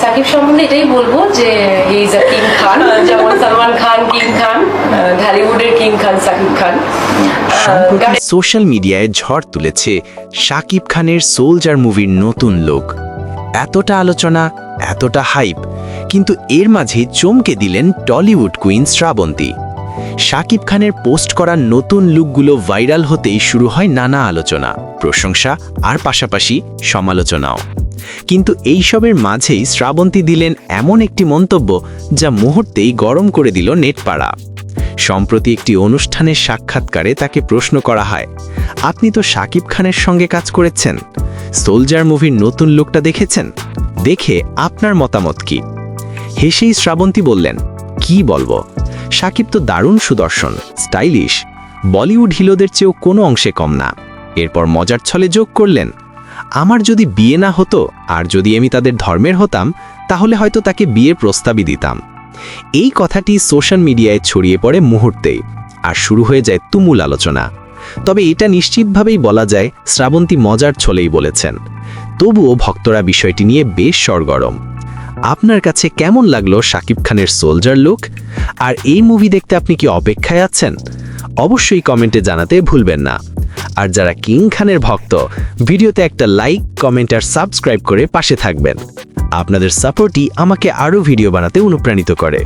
সাকিব সম্বন্ধে এটাই বলব যে ইজ আ কিং খান যেমন সালমান খান কিং খান ঢালিউডের কিং খান সাকিব খান। সম্প্রতি সোশ্যাল মিডিয়ায় ঝড় তুলেছে সাকিব খানের সোলজার মুভির নতুন লোক এতটা আলোচনা এতটা হাইপ কিন্তু এর মাঝে চমকে দিলেন টলিউড কুইন শ্রাবন্তী। শাকিব খানের পোস্ট করা নতুন লুকগুলো ভাইরাল হতেই শুরু হয় নানা আলোচনা প্রশংসা আর পাশাপাশি সমালোচনাও। কিন্তু এইসবের মাঝেই শ্রাবন্তী দিলেন এমন একটি মন্তব্য যা মুহূর্তেই গরম করে দিল নেটপাড়া। সম্প্রতি একটি অনুষ্ঠানের সাক্ষাৎকারে তাকে প্রশ্ন করা হয়, আপনি তো শাকিব খানের সঙ্গে কাজ করেছেন? সোলজার মুভির নতুন লুকটা দেখেছেন? দেখে আপনার মতামত কি? হেসেই শ্রাবন্তী বললেন, কি বলব? সাকিব তো দারুণ সুদর্শন, স্টাইলিশ। বলিউড হিলোদের চেয়েও কোনো অংশে কম না। এরপর মজার ছলে যোগ করলেন। আমার যদি বিয়ে না হতো আর যদি আমি তাদের ধর্মের হতাম, তাহলে হয়তো তাকে বিয়ের প্রস্তাবই দিতাম। এই কথাটি সোশ্যাল মিডিয়ায় ছড়িয়ে পড়ে মুহূর্তেই আর শুরু হয়ে যায় তুমুল আলোচনা। তবে এটা নিশ্চিতভাবেই বলা যায়, শ্রাবন্তী মজার ছলেই বলেছেন। তবুও ভক্তরা বিষয়টি নিয়ে বেশ সরগরম। আপনার কাছে কেমন লাগল শাকিব খানের সোলজার লুক? আর এই মুভি দেখতে আপনি কি অপেক্ষায় আছেন? অবশ্যই কমেন্টে জানাতে ভুলবেন না। আর যারা কিং খানের ভক্ত, ভিডিওতে একটা লাইক, কমেন্ট আর সাবস্ক্রাইব করে পাশে থাকবেন। আপনাদের সাপোর্টই আমাকে আরও ভিডিও বানাতে অনুপ্রাণিত করে।